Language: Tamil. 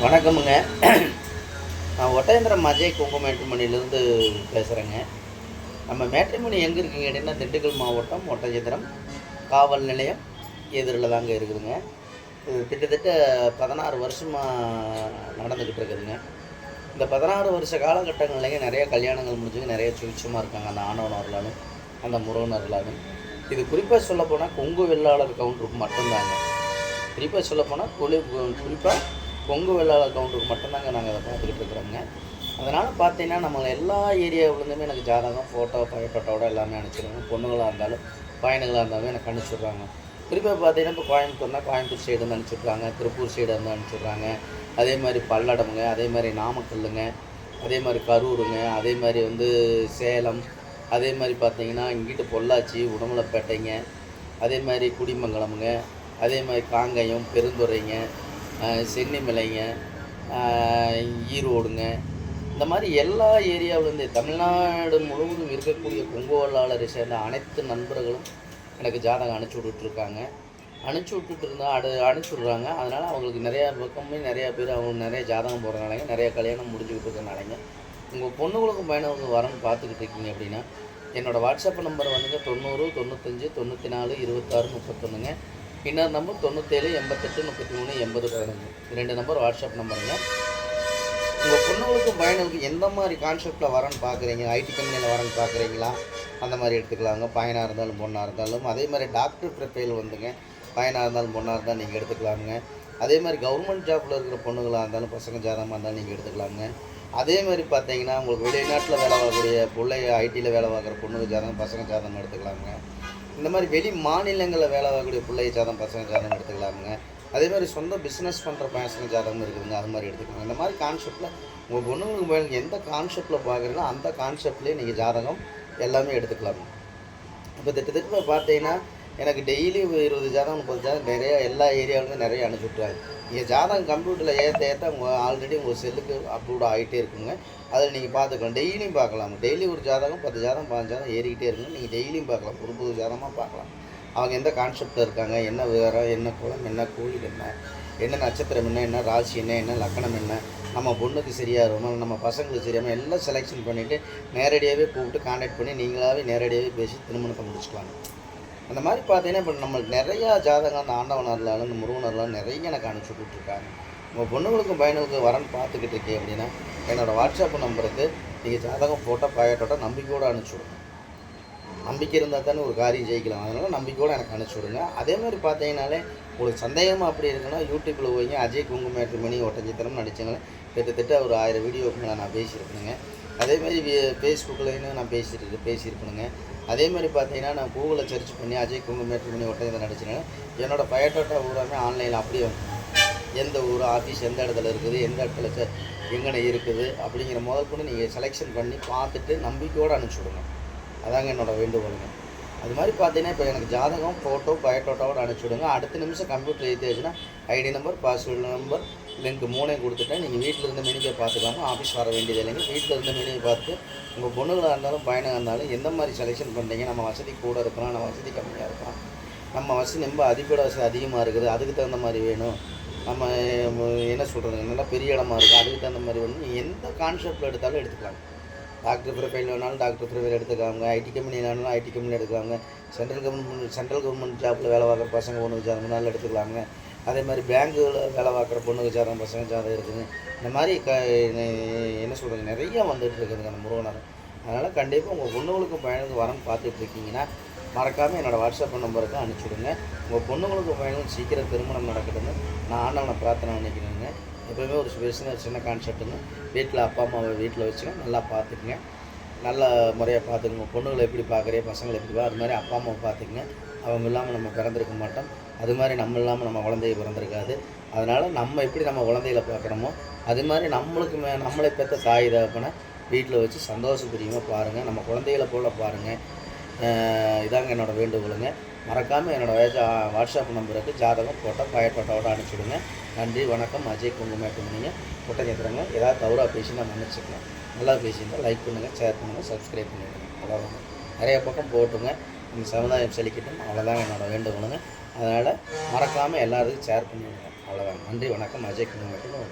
வணக்கமுங்க. நான் ஒட்டேந்திரம் அஜய் கும்ப மேட்ரிமணிலேருந்து பேசுகிறேங்க நம்ம மேட்ரிமணி எங்கே இருக்குங்க கேட்டிங்கன்னா திண்டுக்கல் மாவட்டம் ஒட்டஞ்சத்திரம் காவல் நிலையம் எதிரில் தாங்க இருக்குதுங்க. இது கிட்டத்தட்ட பதினாறு வருஷமாக நடந்துக்கிட்டு இருக்குதுங்க. இந்த பதினாறு வருஷ காலகட்டங்கள்லேயே நிறைய கல்யாணங்கள் முடிஞ்சுங்க நிறைய சுவிச்சமாக இருக்காங்க. அந்த ஆணவனர்களாலும் அந்த முருகனர்களாலும். இது குறிப்பாக சொல்லப்போனால் கொங்கு வெள்ளாளர் கவுண்டருக்கு மட்டும்தாங்க. குறிப்பாக சொல்லப்போனால் குளி குறிப்பாக கொங்கு வெள்ளாளர் கவுண்டருக்கு மட்டும்தாங்க நாங்கள் அதை பார்த்துக்கிட்டு இருக்கிறோங்க அதனால் பார்த்தீங்கன்னா நம்ம எல்லா ஏரியாவிலேருந்துமே எனக்கு ஜாதகம் ஃபோட்டோ பயோட்டோட எல்லாமே அனுப்பிச்சிடுவாங்க பொண்ணுங்களாக இருந்தாலும் பையனுங்களாக இருந்தாலும் எனக்கு அனுப்பிச்சிடுறாங்க. குறிப்பாக பார்த்தீங்கன்னா இப்போ கோயம்புத்தூர்னா கோயம்புத்தூர் சைடு வந்து அனுப்பிச்சிருக்காங்க திருப்பூர் சைடு வந்து அனுப்பிச்சிட்றாங்க. அதே மாதிரி பல்லடமுங்க அதே மாதிரி நாமக்கல்லுங்க அதே மாதிரி கரூருங்க அதே மாதிரி வந்து சேலம் அதே மாதிரி பார்த்தீங்கன்னா இங்கிட்டு பொள்ளாச்சி உடமலைப்பேட்டைங்க அதே மாதிரி குடிமங்கலமுங்க அதே மாதிரி காங்கயம் பெருந்துறைங்க சென்னிமலைங்க ஈரோடுங்க. இந்த மாதிரி எல்லா ஏரியாவிலேருந்து தமிழ்நாடு முழுவதும் இருக்கக்கூடிய கொங்கோலாளரை சேர்ந்த அனைத்து நண்பர்களும் எனக்கு ஜாதகம் அனுப்பிச்சி விட்டுட்ருக்காங்க. அனுப்பிச்சி விட்டுட்டு இருந்தால் அடு அனுப்பிச்சி விட்றாங்க. அதனால் அவங்களுக்கு நிறையா பக்கமே நிறையா பேர் அவங்க நிறைய ஜாதகம் போகிறனாலங்க நிறையா கல்யாணம் முடிஞ்சுக்கிட்டு இருக்கிறனாலங்க உங்கள் பொண்ணுங்களுக்கும் பையனுக்கும் வரன்னு பார்த்துக்கிட்டு இருக்கீங்க அப்படின்னா என்னோடய வாட்ஸ்அப் நம்பர் வந்துங்க தொண்ணூறு தொண்ணூத்தஞ்சு தொண்ணூற்றி நாலு இருபத்தாறு முப்பத்தொன்றுங்க இன்னொரு நம்பர் தொண்ணூற்றேழு எண்பத்தெட்டு முப்பத்தி மூணு எண்பது பதினஞ்சு ரெண்டு நம்பர் வாட்ஸ்அப் நம்பருங்க உங்கள் பொண்ணுங்களுக்கும் பையனுக்கும் எந்த மாதிரி கான்செப்டில் வரேன்னு பார்க்குறீங்க ஐடி கம்பெனியில் வரேன்னு பார்க்குறீங்களா அந்த மாதிரி எடுத்துக்கலாங்க. பையனாக இருந்தாலும் பொண்ணாக இருந்தாலும். அதே மாதிரி டாக்டர் ப்ரிப்பேல் வந்துங்க. பையனாக இருந்தாலும் பொண்ணாக இருந்தாலும் நீங்கள் எடுத்துக்கலாமுங்க அதே மாதிரி கவர்மெண்ட் ஜாப்பில் இருக்கிற பொண்ணுங்களாக இருந்தாலும் பசங்க ஜாதகமாக இருந்தாலும் நீங்கள் எடுத்துக்கலாமுங்க அதே மாதிரி பார்த்தீங்கன்னா உங்களுக்கு வெளிநாட்டில் வேலை பார்க்கக்கூடிய பிள்ளைய ஐடியில் வேலை பார்க்குற பொண்ணுங்க ஜாதகம் பசங்க ஜாதகம் எடுத்துக்கலாமுங்க இந்த மாதிரி வெளி மாநிலங்களில் வேலை ஆகக்கூடிய பிள்ளை ஜாதகம் பசங்க ஜாதகம் எடுத்துக்கலாமுங்க. அதே மாதிரி சொந்த பிஸ்னஸ் பண்ணுற பசங்க ஜாதகம் இருக்குதுங்க அது மாதிரி எடுத்துக்கலாம் இந்த மாதிரி கான்செப்டில் உங்கள் பொண்ணுங்களுக்கு மேலே எந்த கான்செப்டில் பார்க்குறீங்களோ அந்த கான்செப்ட்லேயே நீங்கள் ஜாதகம் எல்லாமே எடுத்துக்கலாம் இப்போ திட்டத்திட்ட பார்த்தீங்கன்னா எனக்கு டெய்லி இருபது ஜாதகம் முப்பது ஜாதகம் நிறையா எல்லா ஏரியாவிலுமே நிறைய அனுப்பிச்சி என் நீங்கள் ஜாதகம் கம்ப்யூட்டரில் ஏற்ற ஏற்ற உங்கள் ஆல்ரெடி உங்கள் செல்லுக்கு அப்லோட் ஆகிட்டே இருக்குங்க. அதில் நீங்கள் பார்த்துக்கலாம். டெய்லியும் பார்க்கலாம். டெய்லி ஒரு ஜாதகம் பத்து ஜாதகம் பதினஞ்சு ஜாதகம் ஏறிக்கிட்டே இருக்குங்க. நீங்கள் டெய்லியும் பார்க்கலாம். புது புது ஜாதகமாக பார்க்கலாம். அவங்க எந்த கான்செப்டில் இருக்காங்க? என்ன விவரம்? என்ன குளம் என்ன கோயில் என்ன? என்ன நட்சத்திரம் என்ன? என்ன ராசி என்ன? என்ன லக்கணம் என்ன? நம்ம பொண்ணுக்கு சரியாக இருக்கணும். நம்ம பசங்களுக்கு சரியாமல் எல்லாம் செலெக்ஷன் பண்ணிவிட்டு நேரடியாகவே கூப்பிட்டு காண்டாக்ட் பண்ணி நீங்களாகவே நேரடியாகவே பேசி திருமணத்தை முடிச்சுக்கலாம் அந்த மாதிரி பார்த்தீங்கன்னா இப்போ நம்மளுக்கு நிறையா ஜாதகம் அந்த ஆண்டவனர்லாலும் இந்த முருகனர்லாம் நிறைய எனக்கு அனுப்பிச்சி கொடுத்துருக்காங்க. உங்கள் பொண்ணுங்களுக்கும் பையனுக்கும் வரன்னு பார்த்துக்கிட்டு இருக்கேன் அப்படின்னா என்னோடய வாட்ஸ்அப் நம்பருக்கு நீங்கள் ஜாதகம் ஃபோட்டோ பாயட்டோட நம்பிக்கையோடு அனுப்பிச்சி விடுங்க. நம்பிக்கை இருந்தால் தானே ஒரு காரியம் ஜெயிக்கலாம். அதனால் நம்பிக்கையோடு எனக்கு அனுப்பிச்சி விடுங்க. அதே மாதிரி பார்த்தீங்கனாலே உங்களுக்கு சந்தேகமாக அப்படி இருக்குன்னா யூடியூப்பில் போய் அஜய் குங்குமேட்டு மணி ஒட்டஞ்சித்திரம் நடிச்சங்களே கிட்டத்தட்ட ஒரு ஆயிரம் வீடியோக்கு மேலே நான் பேசியிருப்பேனுங்க. அதே மாதிரி ஃபேஸ்புக்லேயும் நான் பேசிட்டு பேசியிருக்கணுங்க அதே மாதிரி பார்த்தீங்கன்னா நான் கூகுளில் சர்ச் பண்ணி அஜய் குங்குமேட்டு மணி ஒட்டஞ்சத்திரம் நடிச்சேன். என்னோடய பயோட்டோட்டா ஊராமே ஆன்லைனில் அப்படியே எந்த ஊர் ஆஃபீஸ் எந்த இடத்துல இருக்குது எந்த இடத்துல ச- எங்கன இருக்குது அப்படிங்கிற முதல் கொண்டு நீங்கள் செலெக்ஷன் பண்ணி பார்த்துட்டு நம்பிக்கையோடு அனுப்பிச்சி விடுங்க. அதாங்க என்னோடய வேண்டுகோளுங்க. அது மாதிரி பார்த்தீங்கன்னா இப்போ எனக்கு ஜாதகம் ஃபோட்டோ பயோட்டோட்டாவோட அனுப்பிச்சி விடுங்க. அடுத்த நிமிஷம் computer ஏற்றியாச்சுன்னா ID number password number link மூணையும் கொடுத்துட்டேன். நீங்கள் வீட்டில் இருந்த மெனுக்கை பார்த்துக்காம ஆஃபீஸ் வர வேண்டியது இல்லைங்க. வீட்டில் இருந்த மெனுவை பார்த்து உங்கள் பொண்ணுங்களாக இருந்தாலும் பையனாக இருந்தாலும் எந்த மாதிரி செலெக்ஷன் பண்ணுறீங்க நம்ம வசதி கூட இருக்கலாம் நம்ம வசதி கம்மியாக இருக்கலாம். நம்ம வசதி ரொம்ப அதிகப்பட வசதி அதிகமாக இருக்குது. அதுக்கு தகுந்த மாதிரி வேணும். நம்ம என்ன சொல்கிறது நல்லா பெரிய இடமா இருக்குது அதுக்கு தகுந்த மாதிரி வேணும். எந்த கான்செப்டில் எடுத்தாலும் எடுத்துக்கலாம் டாக்டர் ப்ரொஃபைல் வேணாலும் டாக்டர் ப்ரொஃபைல் எடுத்துக்காங்க ஐடி கம்பெனி வேணாலும் ஐடி கம்பெனி எடுத்துக்காங்க சென்ட்ரல் கவர்மெண்ட் சென்ட்ரல் கவர்மெண்ட் ஜாப்பில் வேலை பார்க்குற பசங்க ஒன்று ஜாதகம் எடுத்துக்கலாங்க. அதே மாதிரி பேங்க்கில் வேலை பார்க்குற பொண்ணு ஜாதகம் பசங்க ஜாதகம் இருக்குதுங்க இந்த மாதிரி க என்ன சொல்கிறது நிறையா வந்துட்டு இருக்குதுங்க அந்த முருகனர். அதனால் கண்டிப்பாக உங்கள் பொண்ணுங்களுக்கும் பையனுக்கும் வரன்னு பார்த்துட்டு இருக்கீங்கன்னா மறக்காமல் என்னோடய வாட்ஸ்அப் நம்பருக்கு அனுப்பிச்சி விடுங்க உங்கள் பொண்ணுங்களுக்கும் பையனுக்கும் சீக்கிரம் திருமணம் நடக்குதுன்னு நான் ஆண்டவனை பிரார்த்தனை பண்ணிக்கிறேங்க. எப்போவுமே ஒரு சின்ன சின்ன கான்செப்ட்டுங்க வீட்டில் அப்பா அம்மாவை வீட்டில் வச்சுங்க நல்லா பார்த்துக்குங்க. நல்ல முறையாக பார்த்துக்குங்க. பொண்ணுங்களை எப்படி பார்க்குறே பசங்களை எப்படி அது மாதிரி அப்பா அம்மாவை பார்த்துக்குங்க. அவங்க இல்லாமல் நம்ம பிறந்திருக்க மாட்டோம். அது மாதிரி நம்ம இல்லாமல் நம்ம குழந்தைய பிறந்திருக்காது. அதனால் நம்ம எப்படி நம்ம குழந்தைகளை பார்க்குறோமோ அது மாதிரி நம்மளுக்கு மே நம்மளை பெற்ற தாய் தகப்பனை வீட்டில் வச்சு சந்தோஷப்பிரியமாக பாருங்கள் நம்ம குழந்தைகளை போல் பாருங்கள் இதாங்க என்னோடய வேண்டுகோளுங்க. மறக்காமல் என்னோடய வேஜா வாட்ஸ்அப் நம்பருக்கு ஜாதகம் ஃபோட்டோ பயட்டோட்டோட அனுப்பிச்சுடுங்க. நன்றி வணக்கம் அஜய் குங்குமேட்டு பண்ணிங்க புட்டஞ்சத்திரங்க ஏதாவது தவறாக பேசி நான் மன்னிச்சுக்கலாம் நல்லா பேசியிருந்தால் லைக் பண்ணுங்கள் ஷேர் பண்ணுங்கள் சப்ஸ்கிரைப் பண்ணிவிடுங்க அவ்வளோதாங்க நிறைய பக்கம் போட்டுங்க இந்த சமுதாயம் செழிக்கட்டும். அவ்வளோதாங்க என்னோடய வேண்டுகோளுங்க. அதனால் மறக்காமல் எல்லாருக்கும் ஷேர் பண்ணிவிடுங்க அவ்வளோதான் நன்றி வணக்கம் அஜய் குங்குமேட்டுன்னு ஒரு